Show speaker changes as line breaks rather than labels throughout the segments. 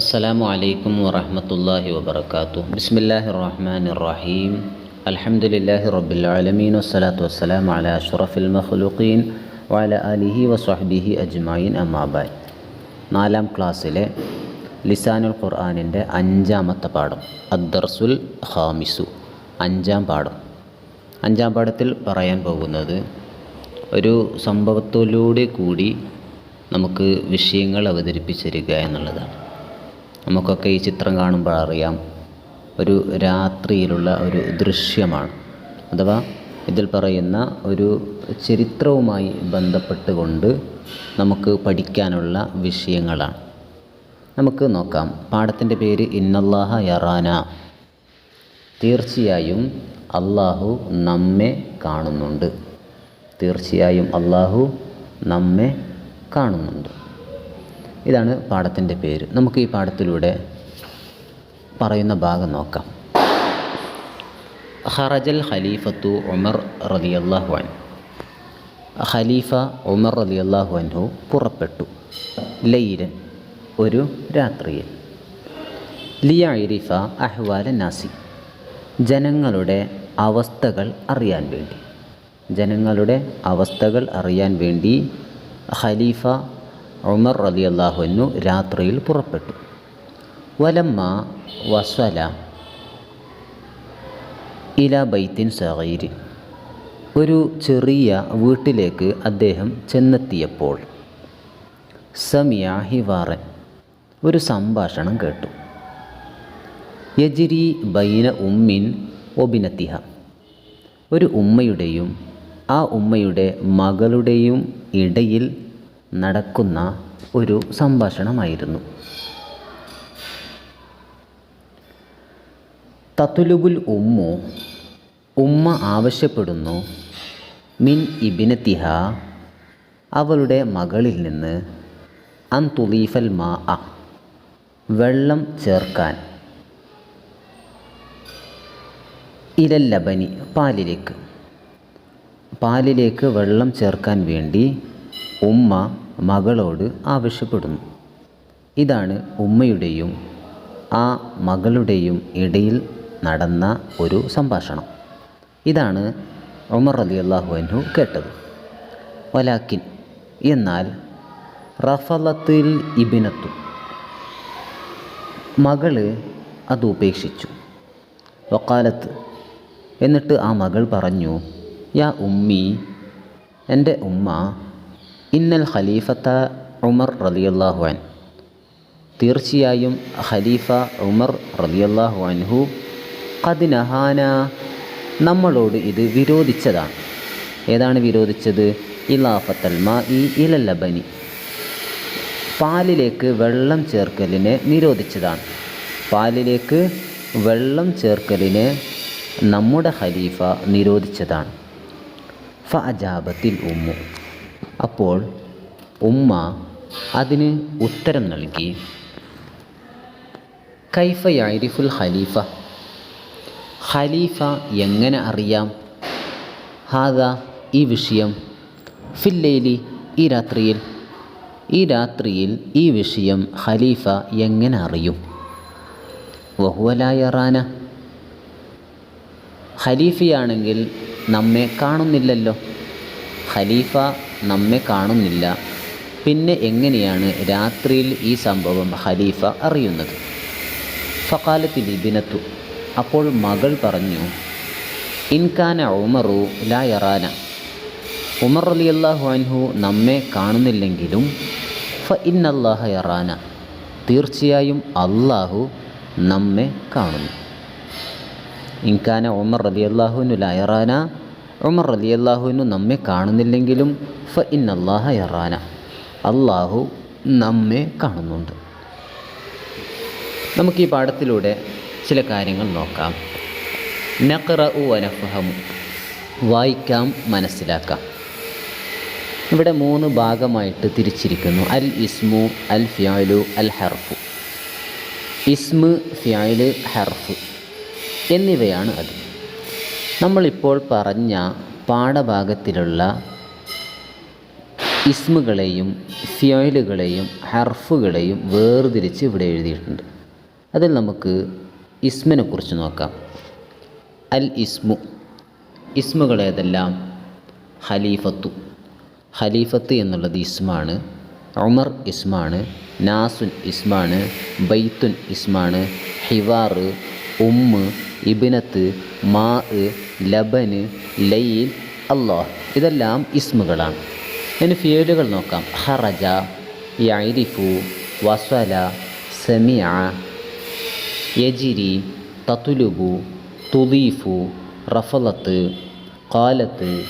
അസ്സലാമു അലൈക്കും വറഹമത്തല്ലാഹി വബർക്കാത്തു ബിസ്മില്ലാഹി റഹ്മാൻ റഹീം അലഹമുല്ലാഹി റബ്ബുലാലമീൻ വസ്സലാത്തു വസ്സലാം അല അഷ്റഫിൽ മഖ്ലുഖീൻ വല അലിഹി വസ്ഹബിഹി അജ്മായിൻ അമ്മാബായ് നാലാം ക്ലാസ്സിലെ ലിസാനുൽ ഖുർആാനിന്റെ അഞ്ചാമത്തെ പാഠം. അദ്ദർസുൽ ഹാമിസു അഞ്ചാം പാഠം. അഞ്ചാം പാഠത്തിൽ പറയാൻ പോകുന്നത് ഒരു സംഭവത്തോലൂടെ കൂടി നമുക്ക് വിഷയങ്ങൾ അവതരിപ്പിച്ചിരിക്കുക എന്നുള്ളതാണ്. നമുക്കൊക്കെ ഈ ചിത്രം കാണുമ്പോൾ അറിയാം. ഒരു രാത്രിയിലുള്ള ഒരു ദൃശ്യമാണ്. അഥവാ ഇതിൽ പറയുന്ന ഒരു ചരിത്രവുമായി ബന്ധപ്പെട്ടുകൊണ്ട് നമുക്ക് പഠിക്കാനുള്ള വിഷയങ്ങളാണ്. നമുക്ക് നോക്കാം. പാഠത്തിന്റെ പേര് ഇന്നല്ലാഹ യറാന. തീർച്ചയായും അള്ളാഹു നമ്മെ കാണുന്നുണ്ട്. തീർച്ചയായും അള്ളാഹു നമ്മെ കാണുന്നുണ്ട്. ഇതാണ് പാഠത്തിന്റെ പേര്. നമുക്ക് ഈ പാഠത്തിലൂടെ പറയുന്ന ഭാഗം നോക്കാം. ഹറജൽ ഖലീഫത്തു ഉമർ റലിയല്ലാഹു അൻ ഖലീഫ ഉമർ റലിയല്ലാഹു അൻഹു പുറപ്പെട്ടു. ലൈരൻ ഒരു രാത്രിയിൽ. ലിയഇരിഫ അഹ്വാല നാസി. ജനങ്ങളുടെ അവസ്ഥകൾ അറിയാൻ വേണ്ടി. ജനങ്ങളുടെ അവസ്ഥകൾ അറിയാൻ വേണ്ടി ഖലീഫ ഉമർ റതി അള്ളാഹുനു രാത്രിയിൽ പുറപ്പെട്ടു. വലമ്മ വസ്വല ഇല ബൈത്തിൻ സഹീരി ഒരു ചെറിയ വീട്ടിലേക്ക് അദ്ദേഹം ചെന്നെത്തിയപ്പോൾ സമിയ ഹിവാറൻ ഒരു സംഭാഷണം കേട്ടു. യജിരി ബൈന ഉമ്മിൻ ഒബിനത്തിഹ. ഒരു ഉമ്മയുടെയും ആ ഉമ്മയുടെ മകളുടെയും ഇടയിൽ നടക്കുന്ന ഒരു സംഭാഷണമായിരുന്നു. തത്തുലുബുൽ ഉമ്മു ഉമ്മ ആവശ്യപ്പെടുന്നു മിൻ ഇബിനത്തിഹ അവളുടെ മകളിൽ നിന്ന് അൻ തുലീഫൽ മാ അ വെള്ളം ചേർക്കാൻ. ഇരല്ലബനി പാലിലേക്ക്. പാലിലേക്ക് വെള്ളം ചേർക്കാൻ വേണ്ടി ഉമ്മ മകളോട് ആവശ്യപ്പെടുന്നു. ഇതാണ് ഉമ്മയുടെയും ആ മകളുടെയും ഇടയിൽ നടന്ന ഒരു സംഭാഷണം. ഇതാണ് ഉമർ അലി അള്ളാഹുവിനു കേട്ടത്. വലാക്കിൻ എന്നാൽ റഫലത്തിൽ ഇബിനത്തു മകൾ അത് ഉപേക്ഷിച്ചു. വക്കാലത്ത് എന്നിട്ട് ആ മകൾ പറഞ്ഞു യാ ഉമ്മി എന്റെ ഉമ്മ ഇന്നൽ ഖലീഫത്ത ഉമർ റലിയല്ലാഹു അൻ തീർച്ചയായും ഖലീഫ ഉമർ റലിയല്ലാഹു അൻഹു കദിനഹാന നമ്മളോട് ഇത് വിരോധിച്ചതാണ്. ഏതാണ് വിരോധിച്ചത്? ഇലാഫത്തൽ മാ ഈ ഇലല്ലബനി പാലിലേക്ക് വെള്ളം ചേർക്കലിനെ നിരോധിച്ചതാണ്. പാലിലേക്ക് വെള്ളം ചേർക്കലിനെ നമ്മുടെ ഖലീഫ നിരോധിച്ചതാണ്. ഫ ഉമ്മു. അപ്പോൾ ഉമ്മ അതിന് ഉത്തരം നൽകി കൈഫ യാരിഫുൽ ഖലീഫ? ഖലീഫ എങ്ങനെ അറിയാം? ഹാദ ഈ വിഷയം ഫില്ലേലി ഈ രാത്രിയിൽ. ഈ രാത്രിയിൽ ഈ വിഷയം ഖലീഫ എങ്ങനെ അറിയും? വഹുവലായറാന ഖലീഫയാണെങ്കിൽ നമ്മെ കാണുന്നില്ലല്ലോ. ഖലീഫ നമ്മെ കാണുന്നില്ല. പിന്നെ എങ്ങനെയാണ് രാത്രിയിൽ ഈ സംഭവം ഖലീഫ അറിയുന്നത്? ഫക്കാലത്തിൽ ബിനത്തു അപ്പോൾ മകൾ പറഞ്ഞു ഇൻകാന ഉമറു ലാ യറാന. ഉമർ അലി അള്ളാഹു അൻഹു നമ്മെ കാണുന്നില്ലെങ്കിലും ഫ ഇന്നല്ലാഹ യറാന. തീർച്ചയായും അള്ളാഹു നമ്മെ കാണുന്നു. ഇൻകാന ഉമർ അലി അള്ളാഹുനു ലാ യറാന ഉമർ അലി അള്ളാഹുവിനു നമ്മെ കാണുന്നില്ലെങ്കിലും ഫ ഇൻ അള്ളാഹ യറാന. അള്ളാഹു നമ്മെ കാണുന്നുണ്ട്. നമുക്ക് ഈ പാഠത്തിലൂടെ ചില കാര്യങ്ങൾ നോക്കാം. നഖറ ഉ അനഫഹമു വായിക്കാം മനസ്സിലാക്കാം. ഇവിടെ മൂന്ന് ഭാഗമായിട്ട് തിരിച്ചിരിക്കുന്നു. അൽ ഇസ്മു അൽ ഫിയാലു അൽ ഹർഫു. ഇസ്മു ഫിയാൽ ഹർഫ്. എന്നിവയാണ് അത്. നമ്മളിപ്പോൾ പറഞ്ഞ പാഠഭാഗത്തിലുള്ള ഇസ്മുകളെയും ഫിയോയിലുകളെയും ഹർഫുകളെയും വേർതിരിച്ച് ഇവിടെ എഴുതിയിട്ടുണ്ട്. അതിൽ നമുക്ക് ഇസ്മിനെ കുറിച്ച് നോക്കാം. അൽ ഇസ്മു. ഇസ്മുകൾ ഏതെല്ലാം? ഖലീഫത്തു. ഖലീഫത്ത് എന്നുള്ളത് ഇസ്മാണ്. ഉമർ ഇസ്മാണ്. നാസുൻ ഇസ്മാണ്. ബൈത്തുൻ ഇസ്മാണ്. ഹിവാർ ഉമ്മ് ഇബിനത്ത് മാ ലബന് ലൈൽ അള്ളാഹ് ഇതെല്ലാം ഇസ്മുകളാണ്. ഇനി ഫിയലുകൾ നോക്കാം. ഹറജ യരിഫു വസല സമിയ യജിരി തത്തുലുബു തുലീഫു റഫലത്ത് കാലത്ത്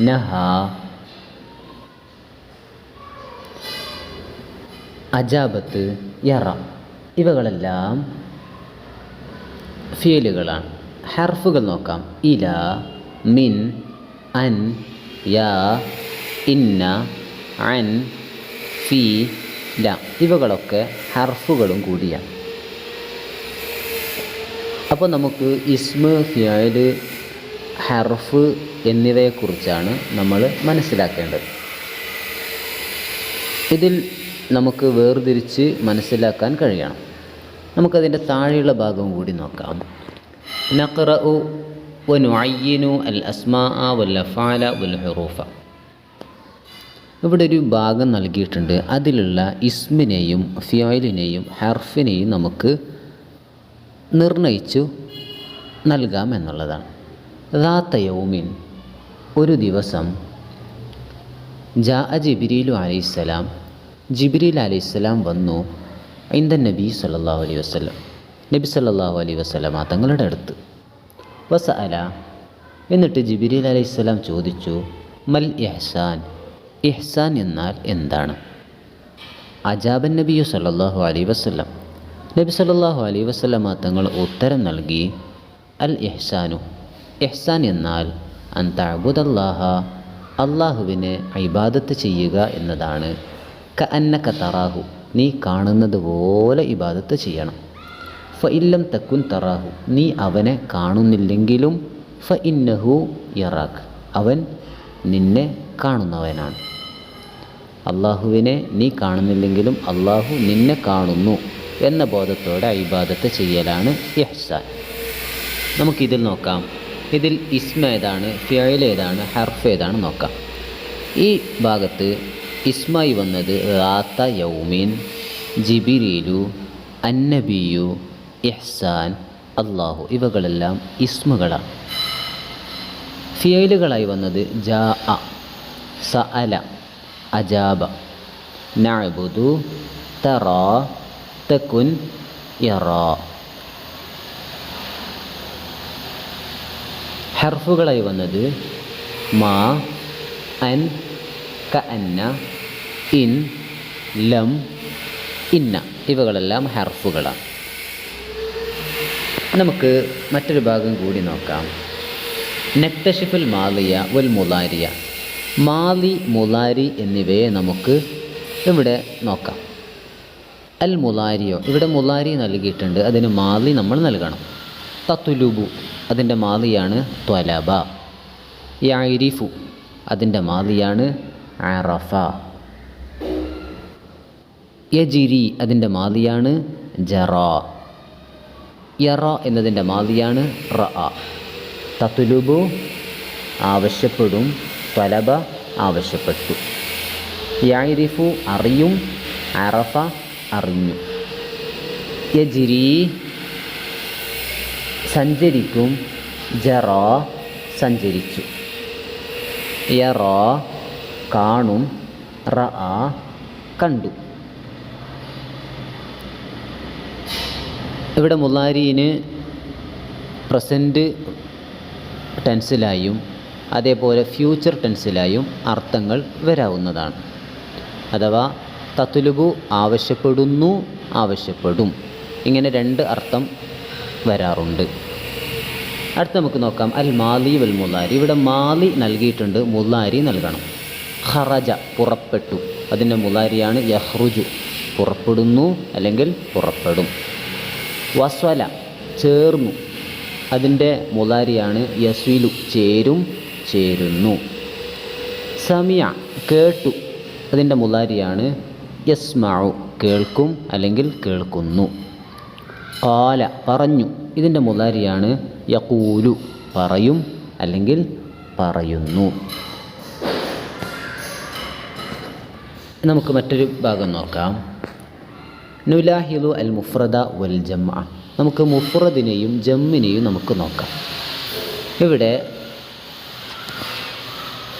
നഹ അജാബത്ത് യറ. ഇവകളെല്ലാം ഫിയലുകളാണ് ഹർഫുകൾ നോക്കാം. ഇല മിൻ അൻ യാ ഇന്ന അൻ ഫീ ല. ഇവകളൊക്കെ ഹർഫുകളും കൂടിയാണ്. അപ്പോൾ നമുക്ക് ഇസ്മ ഫിയൽ ഹർഫ് എന്നിവയെക്കുറിച്ചാണ് നമ്മൾ മനസ്സിലാക്കേണ്ടത്. ഇതിൽ നമുക്ക് വേർതിരിച്ച് മനസ്സിലാക്കാൻ കഴിയണം. നമുക്കതിന്റെ താഴെയുള്ള ഭാഗം കൂടി നോക്കാം. നഖറഉ വനുഅയ്യിനു അൽ അസ്മാ വൽ ഹുറൂഫ. ഇവിടെ ഒരു ഭാഗം നൽകിയിട്ടുണ്ട്. അതിലുള്ള ഇസ്മിനെയും ഫിയോയിലിനെയും ഹർഫിനെയും നമുക്ക് നിർണയിച്ചു നൽകാം എന്നുള്ളതാണ്. റാത്തയോമിൻ ഒരു ദിവസം ജാ ജിബിരിലു അലൈഹിസ്സലാം ജിബിരിൽ അലൈഹിസ്സലാം വന്നു. ഇന്ദ നബി സല്ലാഹു അലൈ വസ്ലം നബി സല്ലല്ലാഹു അലൈഹി വസല്ലമ തങ്ങളുടെ അടുത്ത്. വസ അല എന്നിട്ട് ജിബിരിൽ അലൈഹിസ്സലാം ചോദിച്ചു മൽ ഇഹ്സാൻ? ഇഹ്സാൻ എന്നാൽ എന്താണ്? അജാബൻ നബിയു സല്ലാഹു അലൈ വസ്ലം നബി സല്ലല്ലാഹു അലൈഹി വസല്ലമ തങ്ങൾ ഉത്തരം നൽകി അൽ ഇഹ്സാനു. ഇഹ്സാൻ എന്നാൽ അള്ളാഹ അള്ളാഹുവിനെ ഇബാദത്ത് ചെയ്യുക എന്നതാണ്. ക അന്ന തറാഹു. നീ കാണുന്നത് പോലെ ഇബാദത്ത് ചെയ്യണം. ഫ ഇല്ലം തക്കുൻ തറാഹു. നീ അവനെ കാണുന്നില്ലെങ്കിലും ഫ ഇന്നഹു യറാഖ് അവൻ നിന്നെ കാണുന്നവനാണ്. അള്ളാഹുവിനെ നീ കാണുന്നില്ലെങ്കിലും അള്ളാഹു നിന്നെ കാണുന്നു എന്ന ബോധത്തോടെ ഇബാദത്ത് ചെയ്യലാണ് ഇഹ്സാൻ. നമുക്കിതിൽ നോക്കാം. ഇതിൽ ഇസ്മ ഏതാണ് ഫിയൽ ഏതാണ് ഹർഫ് ഏതാണ് നോക്കാം. ഈ ഭാഗത്ത് ഇസ്മായി വന്നത് റാത്ത യൗമീൻ ജിബിരിലു അന്നബിയു ഇഹ്സാൻ അള്ളാഹു ഇവകളെല്ലാം ഇസ്മുകളാണ്. ഫിയലുകളായി വന്നത് ജാ അ സ അല അജാബ നഅബുദു തറ തക്കുൻ യറാ. ഹർഫുകളായി വന്നത് മാ അൻ ക ഇൻ ലം ഇന്ന ഇവകളെല്ലാം ഹർഫുകളാണ്. നമുക്ക് മറ്റൊരു ഭാഗം കൂടി നോക്കാം. നക്തഷിഫുൽ മാലിയ വൽ മുലാരിയ. മാലി മുലാരി എന്നിവയെ നമുക്ക് ഇവിടെ നോക്കാം. അൽ മുലാരിയോ? ഇവിടെ മുലാരി നൽകിയിട്ടുണ്ട്. അതിന് മാലി നമ്മൾ നൽകണം. തത്തുലുബു അതിന്റെ മാലിയാണ് ത്വലബ. യാരിഫു അതിന്റെ മാലിയാണ് അറഫ യജിരി അതിന്റെ മാതിയാണ് ജറ. യറ എന്നതിന്റെ മാതിയാണ് റ തത്തുലുബു ആവശ്യപ്പെടും ത്വലബ ആവശ്യപ്പെട്ടു. യാരിഫു അറിയും അറഫ അറിഞ്ഞു. യജിരി സഞ്ചരിക്കും ജറ സഞ്ചരിച്ചു. യറ കാണും റ ആ കണ്ടു. ഇവിടെ മുല്ലാരിന് പ്രസന്റ് ടെൻസിലായും അതേപോലെ ഫ്യൂച്ചർ ടെൻസിലായും അർത്ഥങ്ങൾ വരാവുന്നതാണ്. അഥവാ തത്തുലുബു ആവശ്യപ്പെടുന്നു ആവശ്യപ്പെടും. ഇങ്ങനെ രണ്ട് അർത്ഥം വരാറുണ്ട്. അടുത്ത നമുക്ക് നോക്കാം. അൽ മാലി വൽ മുല്ലാരി ഇവിടെ മാലി നൽകിയിട്ടുണ്ട് മുല്ലാരി നൽകണം. ഖറജ പുറപ്പെട്ടു. അതിന്റെ മുതാരിയാണ് യഹ്റുജു. പുറപ്പെടുന്നു അല്ലെങ്കിൽ പുറപ്പെടും. വസ്വല ചേർന്നു. അതിന്റെ മുതാരിയാണ് യസ്വിലു. ചേരും ചേരുന്നു. സമിയ കേട്ടു. അതിന്റെ മുതാരിയാണ് യസ്മാവു കേൾക്കും അല്ലെങ്കിൽ കേൾക്കുന്നു. കാല പറഞ്ഞു. ഇതിന്റെ മുതാരിയാണ് യക്കൂലു പറയും അല്ലെങ്കിൽ പറയുന്നു. നമുക്ക് മറ്റൊരു ഭാഗം നോക്കാം. നുലാഹിലു അൽ മുഫ്രദ വൽ ജമ്മ നമുക്ക് മുഫ്രദിനെയും ജമ്മിനെയും നമുക്ക് നോക്കാം. ഇവിടെ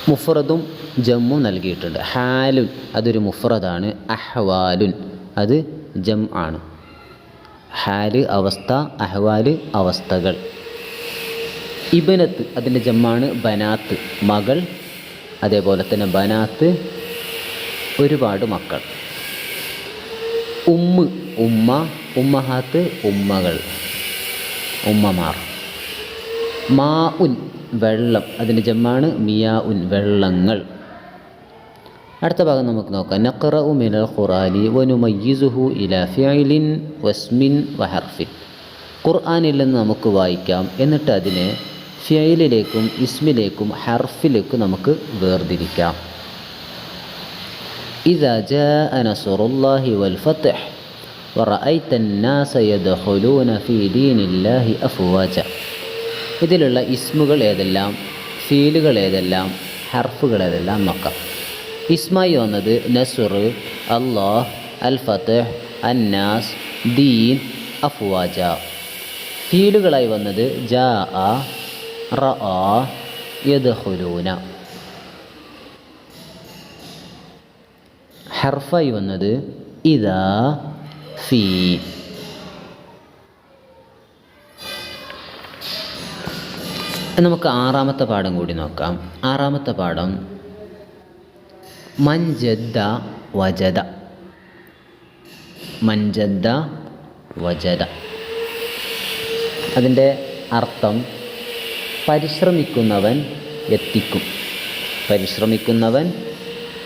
മുഫ്രദും ജമ്മും നൽകിയിട്ടുണ്ട്. ഹാലുൻ അതൊരു മുഫ്രദാണ്. അഹ്വാലുൻ അത് ജം ആണ് ഹാൽ അവസ്ഥ അഹ്വാൽ അവസ്ഥകൾ. ഇബനത്ത് അതിന്റെ ജമ്മാണ് ബനാത്ത്. മകൾ അതേപോലെ തന്നെ ബനാത്ത് ഒരുപാട് മക്കൾ. ഉമ്മ് ഉമ്മ ഉമ്മഹാത്ത് ഉമ്മകൾ ഉമ്മമാർ. മാ ഉൻ വെള്ളം അതിന്റെ ജമ്മാണ് മിയാ ഉൻ വെള്ളങ്ങൾ. അടുത്ത ഭാഗം നമുക്ക് നോക്കാം. നഖറഉ മിനൽ ഖുറാനി വനുമയ്യിസുഹു ഇലാ ഫിഅലിൻ വസ്മിൻ വഹർഫിൻ ഖുർആാനിൽ നിന്ന് നമുക്ക് വായിക്കാം. എന്നിട്ട് അതിനെ ഫിയലിലേക്കും ഇസ്മിലേക്കും ഹർഫിലേക്കും നമുക്ക് വേർതിരിക്കാം. إذا جاء نصر الله والفتح ورأيت الناس يدخلون في دين الله أفواجا ഇതിലുള്ള ഇസ്മുകൾ ഏതെല്ലാം ഫീലുകൾ ഏതെല്ലാം ഹർഫുകൾ ഏതെല്ലാം നോക്കാം ഇസ്മായി വന്നത് നസുർ അള്ളാഹ് അൽ ഫത്തഹ് അന്നാസ് ദീൻ അഫ്വാജ ഫീലുകളായി വന്നത് ജാ റ യദ്ഖുലൂന ഹർഫായി വന്നത് ഇതാ ഫീ. നമുക്ക് ആറാമത്തെ പാഠം കൂടി നോക്കാം. ആറാമത്തെ പാഠം മഞ്ജദ്ദ വജദ. മഞ്ജദ്ദ വജദ. അതിന്റെ അർത്ഥം പരിശ്രമിക്കുന്നവൻ എത്തിക്കും. പരിശ്രമിക്കുന്നവൻ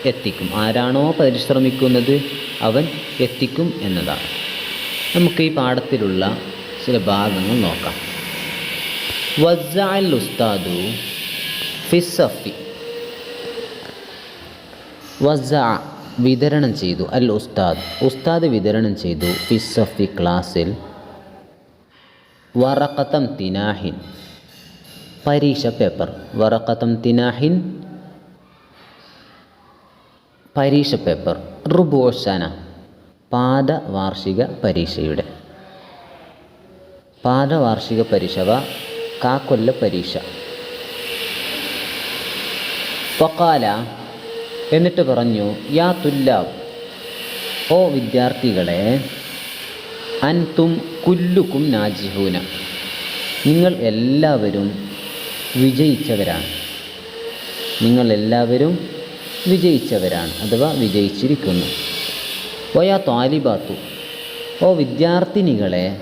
എത്തിക്കും. ആരാണോ പരിശ്രമിക്കുന്നത് അവൻ എത്തിക്കും എന്നതാണ്. നമുക്ക് ഈ പാഠത്തിലുള്ള ചില ഭാഗങ്ങൾ നോക്കാം. വസാൽ ഉസ്താദു ഫിസഫി വസ വിതരണം ചെയ്തു. അൽ ഉസ്താദ്. ഉസ്താദ് വിതരണം ചെയ്തു ഫിസഫി ക്ലാസ്സിൽ. വറക്കത്തം തിനാഹിൻ. പരീക്ഷ പേപ്പർ. വറക്കത്തം തിനാഹിൻ പരീക്ഷ പേപ്പർ. റുബോസന പാദവാർഷിക പരീക്ഷയുടെ. പാദവാർഷിക പരീക്ഷ കാക്കൊല്ല പരീക്ഷ. പൊക്കാല എന്നിട്ട് പറഞ്ഞു യാ തുല്ല ഓ വിദ്യാർത്ഥികളെ അൻതും കുല്ലുക്കും നാജിഹൂന. നിങ്ങൾ എല്ലാവരും വിജയിച്ചവരാണ്. നിങ്ങൾ എല്ലാവരും വിജയിച്ചവരാണ് അഥവാ വിജയിച്ചിരിക്കുന്നു. വയാ താലിബാത്തു. ഓ വിദ്യാർത്ഥിനികളെ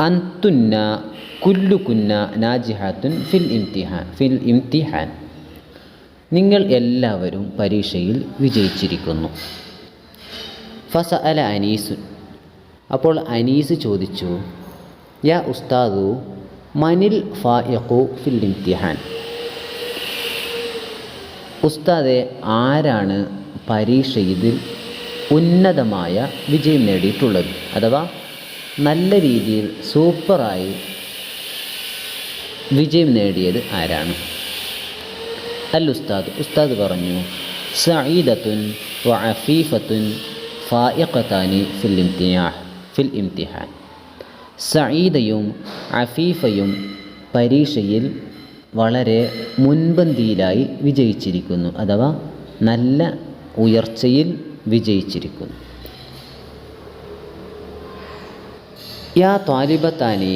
അന്തുന്ന കുല്ലു കുന്ന നാജിഹാത്തുൻ ഫിൽ ഇംതിഹാൻ ഫിൽ ഇംതിഹാൻ. നിങ്ങൾ എല്ലാവരും പരീക്ഷയിൽ വിജയിച്ചിരിക്കുന്നു. ഫസ അല അനീസുൻ അപ്പോൾ അനീസ് ചോദിച്ചു യാ ഉസ്താദു മനിൽ ഫായഖു ഫിൽ ഇംതിഹാൻ? ഉസ്താദെ ആരാണ് പരീക്ഷയിൽ ഉന്നതമായ വിജയം നേടിയിട്ടുള്ളത്? അഥവാ നല്ല രീതിയിൽ സൂപ്പറായി വിജയം നേടിയത് ആരാണ്? അൽ ഉസ്താദ് ഉസ്താദ് പറഞ്ഞു സഈദത്തുൻ വ അഫീഫത്തുൻ ഫിൽ ഇംതിഹാ ഫിൽ ഇംതിഹാൻ. സഈദയും അഫീഫയും പരീക്ഷയിൽ വളരെ മുൻപന്തിയിലായി വിജയിച്ചിരിക്കുന്നു അഥവാ നല്ല ഉയർച്ചയിൽ വിജയിച്ചിരിക്കുന്നു. യാ ത്വാലിബത്താനി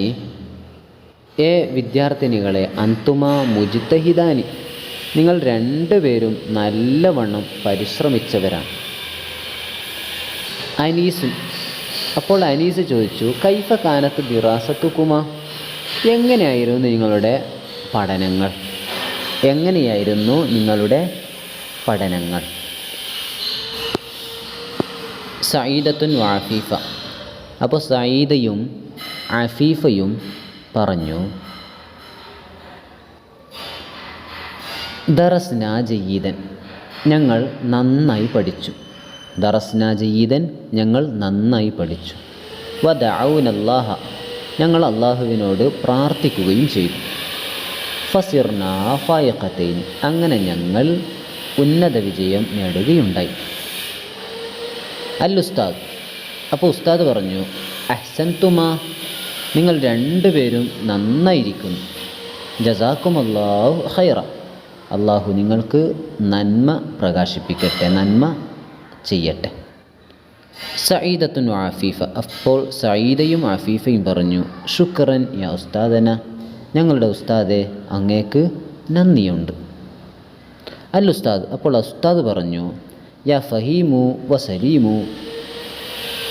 എ വിദ്യാർത്ഥിനികളെ അന്തുമ മുജിത്തഹിദാനി നിങ്ങൾ രണ്ടുപേരും നല്ലവണ്ണം പരിശ്രമിച്ചവരാണ്. അനീസും അപ്പോൾ അനീസ് ചോദിച്ചു കൈഫ കാനത്ത് ദിറാസത്തുക്കുമ എങ്ങനെയായിരുന്നു നിങ്ങളുടെ പഠനങ്ങൾ. എങ്ങനെയായിരുന്നു നിങ്ങളുടെ പഠനങ്ങൾ? സയ്യിദത്തുൻ വാഫീഫ അപ്പോൾ സയ്യിദയും അഫീഫയും പറഞ്ഞു ദറസ്ന ജയ്യീദൻ ഞങ്ങൾ നന്നായി പഠിച്ചു. ദറസ്ന ജയീദൻ ഞങ്ങൾ നന്നായി പഠിച്ചു. വദൗനല്ലാഹ ഞങ്ങൾ അള്ളാഹുവിനോട് പ്രാർത്ഥിക്കുകയും ചെയ്തു. ഫസിർന ഫായഖത്തൈൻ അങ്ങനെ ഞങ്ങൾ ഉന്നത വിജയം നേടുകയുണ്ടായി. അൽ ഉസ്താദ് അപ്പോൾ ഉസ്താദ് പറഞ്ഞു അഹ്സൻ തുമ നിങ്ങൾ രണ്ടുപേരും നന്നായിരിക്കുന്നു ജസാക്കും അള്ളാഹു ഹൈറ അള്ളാഹു നിങ്ങൾക്ക് നന്മ പ്രകാശിപ്പിക്കട്ടെ നന്മ ചെയ്യട്ടെ. സയ്യിദത്തുൻ ആഫീഫ അപ്പോൾ സയ്യിദയും ആഫീഫയും പറഞ്ഞു ഷുക്രൻ യാ ഉസ്താദന. ഞങ്ങളുടെ ഉസ്താദെ അങ്ങേക്ക് നന്ദിയുണ്ട്. അൽ ഉസ്താദ് അപ്പോൾ ഉസ്താദ് പറഞ്ഞു യാ ഫഹീമു വ സലീമു.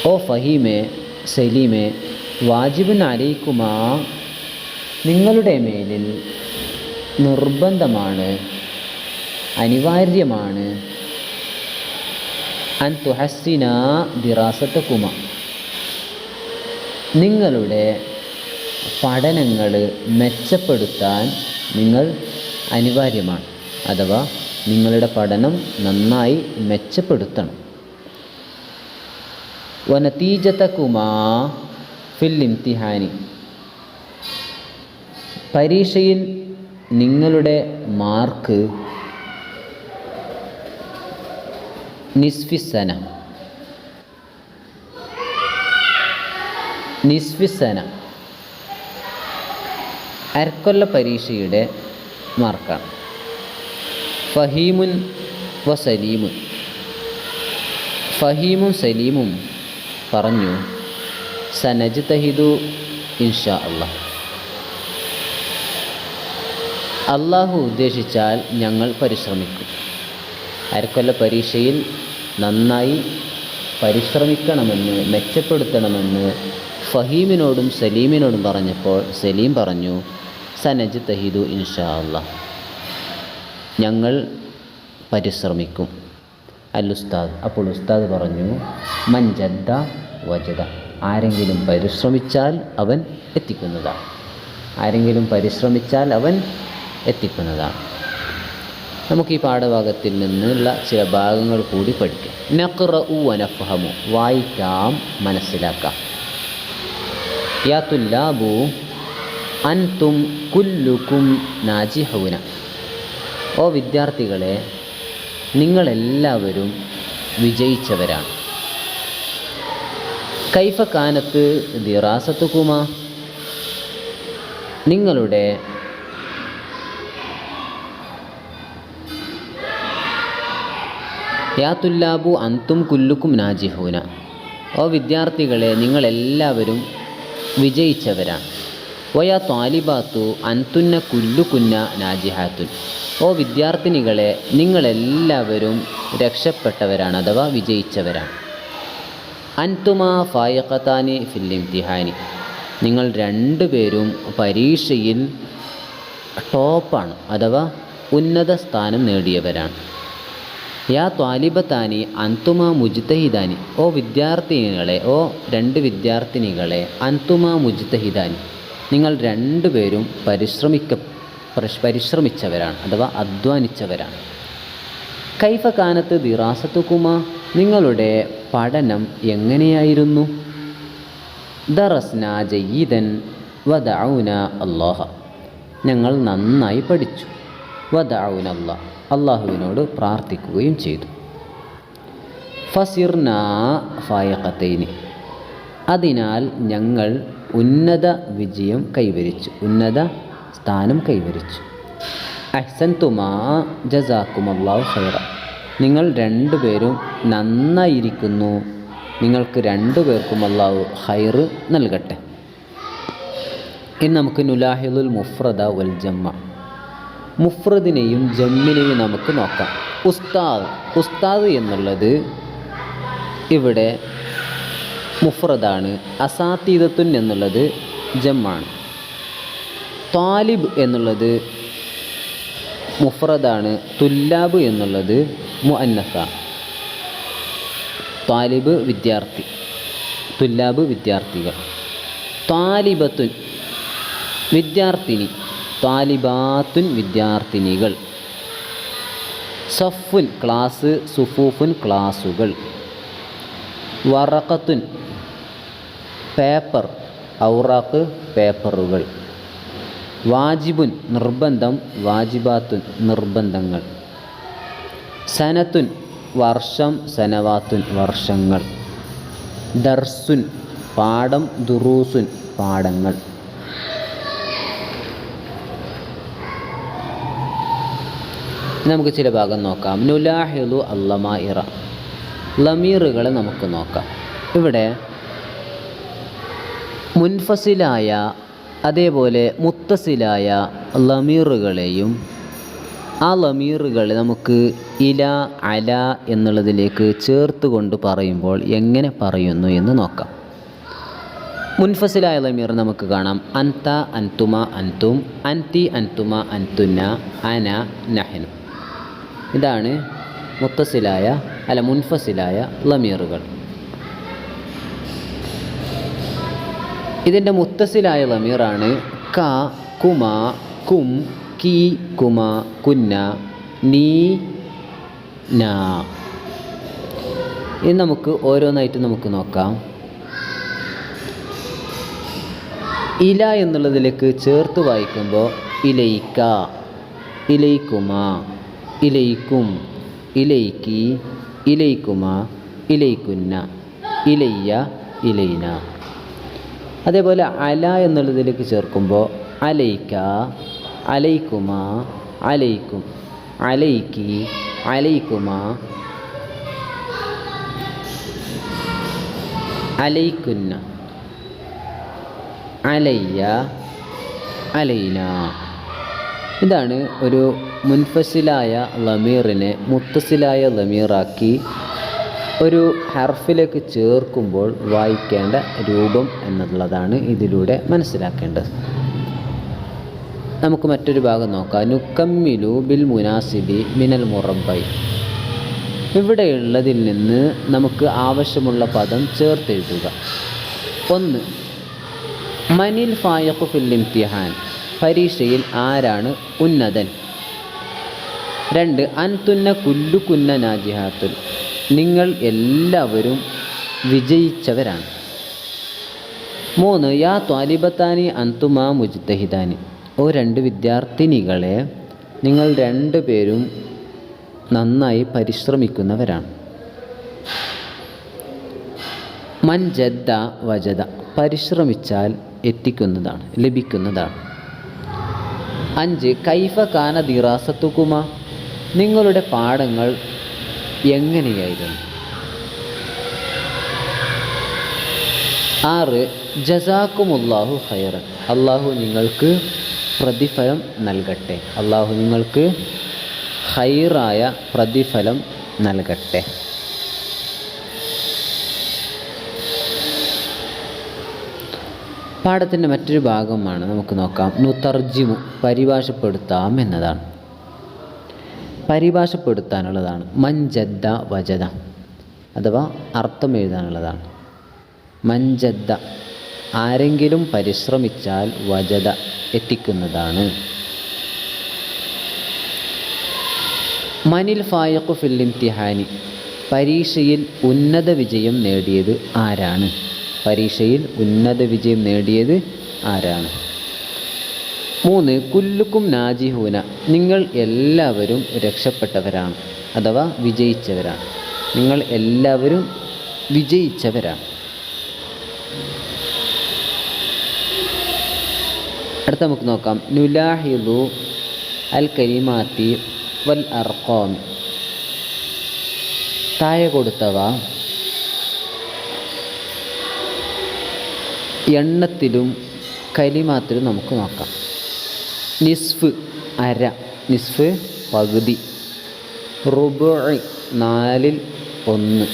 ഓ ഫഹീമെ സലീമെ വാജിബൻ അലൈക്കുമാ. നിങ്ങളുടെ മേലിൽ നിർബന്ധമാണ് അനിവാര്യമാണ്. അൻ തുഹസിന ദിറാസത്തക്കുമ നിങ്ങളുടെ പഠനങ്ങൾ മെച്ചപ്പെടുത്താൻ നിങ്ങൾ അനിവാര്യമാണ്. അഥവാ നിങ്ങളുടെ പഠനം നന്നായി മെച്ചപ്പെടുത്തണം. വനതീജത്തക്കുമാ ഫിൽ ഇംതിഹാനി. പരീക്ഷയിൽ നിങ്ങളുടെ മാർക്ക് നിസ്ഫിസന നിസ്ഫിസന അരക്കൊല്ല പരീക്ഷയുടെ മാർക്കാണ് ഫഹീമുൻ വ സലീമുൻ ഫഹീമും സലീമും പറഞ്ഞു സനജ് തഹിദു ഇൻഷാ അള്ളാഹ്. അള്ളാഹു ഉദ്ദേശിച്ചാൽ ഞങ്ങൾ പരിശ്രമിക്കും. അരക്കൊല്ല പരീക്ഷയിൽ നന്നായി പരിശ്രമിക്കണമെന്ന് മെച്ചപ്പെടുത്തണമെന്ന് ഫഹീമിനോടും സലീമിനോടും പറഞ്ഞപ്പോൾ സലീം പറഞ്ഞു സനജ് തഹീദു ഇൻഷാ അള്ളാഹ് ഞങ്ങൾ പരിശ്രമിക്കും. അൽ ഉസ്താദ് അപ്പോൾ ഉസ്താദ് പറഞ്ഞു മഞ്ചദ്ദ വജദ. ആരെങ്കിലും പരിശ്രമിച്ചാൽ അവൻ എത്തിക്കുന്നതാണ് ആരെങ്കിലും പരിശ്രമിച്ചാൽ അവൻ എത്തിക്കുന്നതാണ് നമുക്ക് ഈ പാഠഭാഗത്തിൽ നിന്നുള്ള ചില ഭാഗങ്ങൾ കൂടി പഠിക്കാം. നഖ്റ ഉ വായിക്കാം മനസ്സിലാക്കാം. യാ തുല്ലാബു അൻതും കുല്ലുക്കും നാജിഹൗന. ഓ വിദ്യാർത്ഥികളെ നിങ്ങളെല്ലാവരും വിജയിച്ചവരാണ്. കൈഫ കാനത്ത് ദിറാസത്തുക്കുമ നിങ്ങളുടെ യാ തുല്ലാബു അന്തും കുല്ലുക്കും നാജിഹൂന. ഓ വിദ്യാർത്ഥികളെ നിങ്ങളെല്ലാവരും വിജയിച്ചവരാണ്. ഓയാ താലിബാത്തു അൻതുന്ന കുല്ലുകുന്ന നാജിഹാത്തുൻ. ഓ വിദ്യാർത്ഥിനികളെ നിങ്ങളെല്ലാവരും രക്ഷപ്പെട്ടവരാണ് അഥവാ വിജയിച്ചവരാണ്. അൻതുമാ ഫായഖത്താനി ഫിൽ ഇംതിഹാനി. നിങ്ങൾ രണ്ടുപേരും പരീക്ഷയിൽ ടോപ്പാണ് അഥവാ ഉന്നത സ്ഥാനം നേടിയവരാണ്. യാ ത്വാലിബത്താനി അന്തുമ മുജ്തഹിദാനി. ഓ വിദ്യാർത്ഥിനികളെ ഓ രണ്ട് വിദ്യാർത്ഥിനികളെ അന്തുമ മുജ്തഹിദാനി. നിങ്ങൾ രണ്ടുപേരും പരിശ്രമിക്ക പരിശ്രമിച്ചവരാണ് അഥവാ അധ്വാനിച്ചവരാണ്. കൈഫ കാനത്ത് ദിറാസത്തുക്കുമ നിങ്ങളുടെ പഠനം എങ്ങനെയായിരുന്നു? ദറസ്ന ജയ്യിദൻ വദൗന അള്ളാഹ ഞങ്ങൾ നന്നായി പഠിച്ചു. വദൗന അള്ളാഹ് അള്ളാഹുവിനോട് പ്രാർത്ഥിക്കുകയും ചെയ്തു. ഫസിർന ഫായഖത്തൈനി അതിനാൽ ഞങ്ങൾ ഉന്നത വിജയം കൈവരിച്ചു. ഉന്നത സ്ഥാനം കൈവരിച്ചു. അഹ്സൻ തുമാ ജസാക്കുമല്ലാഹു ഖൈറ. നിങ്ങൾ രണ്ടുപേരും നന്നായിരിക്കുന്നു. നിങ്ങൾക്ക് രണ്ടുപേർക്കും അള്ളാഹു ഹൈറ് നൽകട്ടെ. ഇനി നമുക്ക് നുലാഹിദുൽ മുഫ്രദ വൽ ജമ്മ മുഫ്രദിനെയും ജമ്മിനെയും നമുക്ക് നോക്കാം. ഉസ്താദ് ഉസ്താദ് എന്നുള്ളത് ഇവിടെ മുഫ്രദാണ് അസാത്തീതത്തുൻ എന്നുള്ളത് ജമ്മാണ്. താലിബ് എന്നുള്ളത് മുഫ്രദാണ് തുല്ലാബ് എന്നുള്ളത് മുഅന്നസ. താലിബ് വിദ്യാർത്ഥി തുല്ലാബ് വിദ്യാർത്ഥികൾ. താലിബത്തുൻ വിദ്യാർത്ഥിനി. താലിബാത്തുൻ വിദ്യാർത്ഥിനികൾ. സഫുൻ ക്ലാസ് സുഫൂഫുൻ ക്ലാസുകൾ. വറക്കത്തുൻ പേപ്പർ ഔറാക്ക് പേപ്പറുകൾ. വാജിബുൻ നിർബന്ധം വാജിബാത്തുൻ നിർബന്ധങ്ങൾ. സനത്തുൻ വർഷം സനവാത്തുൻ വർഷങ്ങൾ. ദർസുൻ പാഠം ദുറൂസുൻ പാഠങ്ങൾ. നമുക്ക് ചില ഭാഗം നോക്കാം. നുലാഹിലു ഇറ ലമീറുകളെ നമുക്ക് നോക്കാം. ഇവിടെ മുൻഫസിലായ അതേപോലെ മുത്തസിലായ ലമീറുകളെയും ആ ലമീറുകളെ നമുക്ക് ഇല അല എന്നുള്ളതിലേക്ക് ചേർത്ത് കൊണ്ട് പറയുമ്പോൾ എങ്ങനെ പറയുന്നു എന്ന് നോക്കാം. മുൻഫസിലായ ലമീർ നമുക്ക് കാണാം. അൻത അൻതുമ അൻതും അൻതി അൻതുമ അൻതുന്ന അന നഹനു. ഇതാണ് മുത്തസിലായ അല്ല മുൻഫസിലായ ലമീറുകൾ. ഇതിന്റെ മുത്തസിലായ ലമീറാണ് ക കുമ കും കി കുമ കുന്ന നീ ന. ഇത് നമുക്ക് ഓരോന്നായിട്ട് നമുക്ക് നോക്കാം. ഇല എന്നുള്ളതിലേക്ക് ചേർത്ത് വായിക്കുമ്പോൾ ഇലയിക്ക ഇലയിക്കുമ. ഇലയിക്കും ഇലയിക്കി ഇലയിക്കുമ ഇലയിക്കുന്ന ഇലയ്യ ഇലയിന. അതേപോലെ അല എന്നുള്ളതിലേക്ക് ചേർക്കുമ്പോൾ അലൈക്ക അലൈക്കുമ അലൈക്കും അലൈക്കി അലൈക്കുമ അലൈക്കുന്ന അലയ്യ അലൈന ഇതാണ് ഒരു മുൻഫസിലായ ലമീറിനെ മുത്തസിലായ ലമീറാക്കി ഒരു ഹർഫിലേക്ക് ചേർക്കുമ്പോൾ വായിക്കേണ്ട രൂപം എന്നുള്ളതാണ് ഇതിലൂടെ മനസ്സിലാക്കേണ്ടത്. നമുക്ക് മറ്റൊരു ഭാഗം നോക്കാം. നുക്കമ്മിലു ബിൽ മുനാസിബി മിനൽ മുറബൈ ഇവിടെയുള്ളതിൽ നിന്ന് നമുക്ക് ആവശ്യമുള്ള പദം ചേർത്തെഴുതുക. ഒന്ന് മനിൽ ഫായഖു ഫിൽ ഇംതിഹാൻ. പരീക്ഷയിൽ ആരാണ് ഉന്നതൻ? രണ്ട് അൻതുന്ന കുല്ലു കുന്ന നാജിഹാത്തുൽ നിങ്ങൾ എല്ലാവരും വിജയിച്ചവരാണ്. മൂന്ന് യാ ത്വാലിബത്താനി അന്തുമാ മുജ്തഹിദാനി. ഓ രണ്ട് വിദ്യാർത്ഥിനികളെ നിങ്ങൾ രണ്ടു പേരും നന്നായി പരിശ്രമിക്കുന്നവരാണ്. മൻ ജദ്ദ വജദ. പരിശ്രമിച്ചാൽ എത്തിക്കുന്നതാണ് ലഭിക്കുന്നതാണ്. അഞ്ച് കൈഫ കാന ദിറാസത്തുക്കുമ നിങ്ങളുടെ പാഠങ്ങൾ എങ്ങനെയായിരുന്നു? ആറ് ജസാക്കുമുല്ലാഹു ഹയർ അള്ളാഹു നിങ്ങൾക്ക് പ്രതിഫലം നൽകട്ടെ. അള്ളാഹു നിങ്ങൾക്ക് ഹൈറായ പ്രതിഫലം നൽകട്ടെ. പാഠത്തിന്റെ മറ്റൊരു ഭാഗമാണ് നമുക്ക് നോക്കാം. നുതർജിമു പരിഭാഷപ്പെടുത്താം എന്നതാണ്. പരിഭാഷപ്പെടുത്താനുള്ളതാണ്. മഞ്ചദ്ദ വജദ അഥവാ അർത്ഥം എഴുതാനുള്ളതാണ്. മഞ്ചദ്ദ ആരെങ്കിലും പരിശ്രമിച്ചാൽ വജദ എത്തിക്കുന്നതാണ്. മനിൽ ഫായഖു ഫിൽ ഇംതിഹാനി പരീക്ഷയിൽ ഉന്നത വിജയം നേടിയത് ആരാണ്? പരീക്ഷയിൽ ഉന്നത വിജയം നേടിയത് ആരാണ്? മൂന്ന് കുല്ലുക്കും നാജിഹൂന. നിങ്ങൾ എല്ലാവരും രക്ഷപ്പെട്ടവരാണ് അഥവാ വിജയിച്ചവരാണ്. നിങ്ങൾ എല്ലാവരും വിജയിച്ചവരാണ്. അടുത്ത നമുക്ക് നോക്കാം. നുലാഹിദു അൽ കരീമാത്തി വൽ അർക്കോം താഴെ കൊടുത്തവ എണ്ണത്തിലും കലിമാത്തിലും നമുക്ക് നോക്കാം. നിസ്ഫ് അര നിസ്ഫ് പകുതി. റുബ് നാലിൽ ഒന്ന്.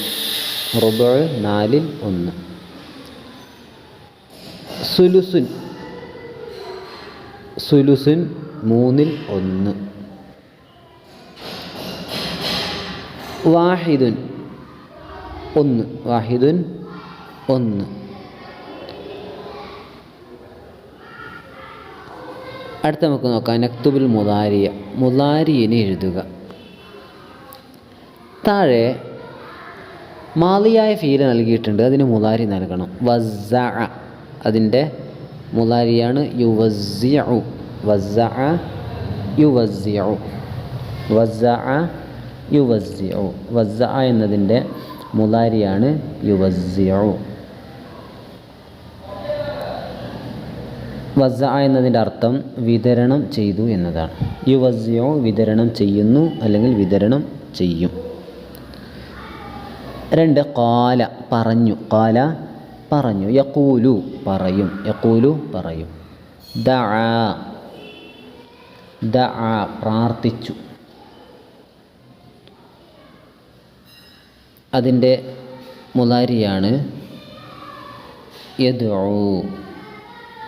റുബ് നാലിൽ ഒന്ന്. സുലുസുൻ. സുലുസുൻ മൂന്നിൽ ഒന്ന്. വാഹിദുൻ. ഒന്ന്. വാഹിദുൻ ഒന്ന്. അടുത്ത നമുക്ക് നോക്കാം. നക്തുബുൽ മുതാരിയ മുതാരിയനെ എഴുതുക. താഴെ മാലിയായ ഫീൽ നൽകിയിട്ടുണ്ട്. അതിന് മുതാരി നൽകണം. വസ അതിന്റെ മുതാരിയാണ് യുവസിയു വസ യുവസ്സിഉ വസ യുവസ്സിഉ വസ എന്നതിന്റെ മുലാരിയാണ് യുവസ്സിഉ വസ്സ എന്നതിന്റെ അർത്ഥം വിതരണം ചെയ്തു എന്നതാണ്. യുവസ്സിഉ വിതരണം ചെയ്യുന്നു അല്ലെങ്കിൽ വിതരണം ചെയ്യും. രണ്ട് കാല പറഞ്ഞു. കാല പറഞ്ഞു. യക്കൂലു പറയും. യക്കൂലു പറയും. ദ ദ പ്രാർത്ഥിച്ചു. അതിന്റെ മുലാരിയാണ് യദു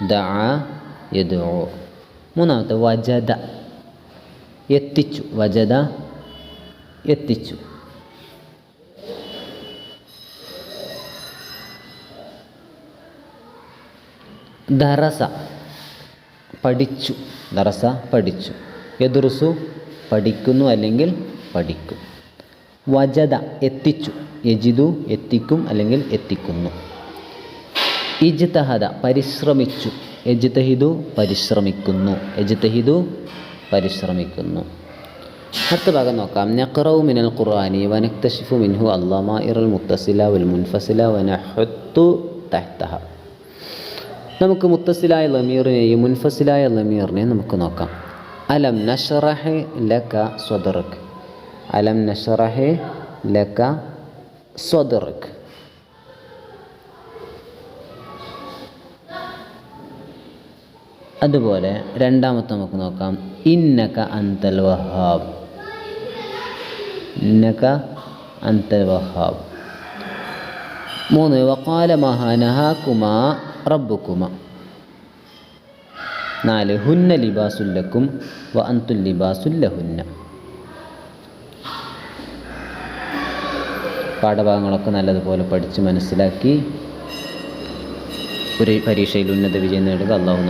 ദ യദു. മൂന്നാമത്തെ വജദ. എത്തിച്ചു. വജദ എത്തിച്ചു. ദറസ പഠിച്ചു. ദറസ പഠിച്ചു. എദുറുസു പഠിക്കുന്നു അല്ലെങ്കിൽ പഠിക്കും. വജദ എത്തിച്ചു. യജിതു എത്തിക്കും അല്ലെങ്കിൽ എത്തിക്കുന്നു. ഇജ്തഹദ പരിശ്രമിച്ചു. എജ്തഹിദു പരിശ്രമിക്കുന്നു. എജ്തഹിദു പരിശ്രമിക്കുന്നു. അടുത്ത ഭാഗം നോക്കാം. നഖറവ് മിനൽ ഖുർആനി വനക്തഷിഫു മിൻഹു അള്ളമാഇറൽ മുത്തസില വൽ മുൻഫസില വനഹത്തു തഹ്തഹ. നമുക്ക് മുത്തസിലായ ലമീറിനെയും മുൻഫസിലായ ലമീറിനെയും നമുക്ക് നോക്കാം. അലം നഷറഹെ ലക സ്വദറക്. അലം നഷറഹെ ലക സ്വദറക്. അതുപോലെ രണ്ടാമത്തെ നമുക്ക് നോക്കാം. ഇന്നക അന്തൽ വഹാബ്. ഇന്നക അന്തൽ വഹാബ്. മൂന്ന് വക്കാല മഹാനഹാക്കുമാ റബ്ബുക്കുമ നാല് ഹുന്ന ലിബാസുല്ലക്കും വ അന്തുൽ ലിബാസുല്ലഹുന്ന പാഠഭാഗങ്ങളൊക്കെ നല്ലതുപോലെ പഠിച്ച് മനസ്സിലാക്കി. ഒരു പരീക്ഷയിൽ ഉന്നത വിജയം നേടുക. അള്ളാഹു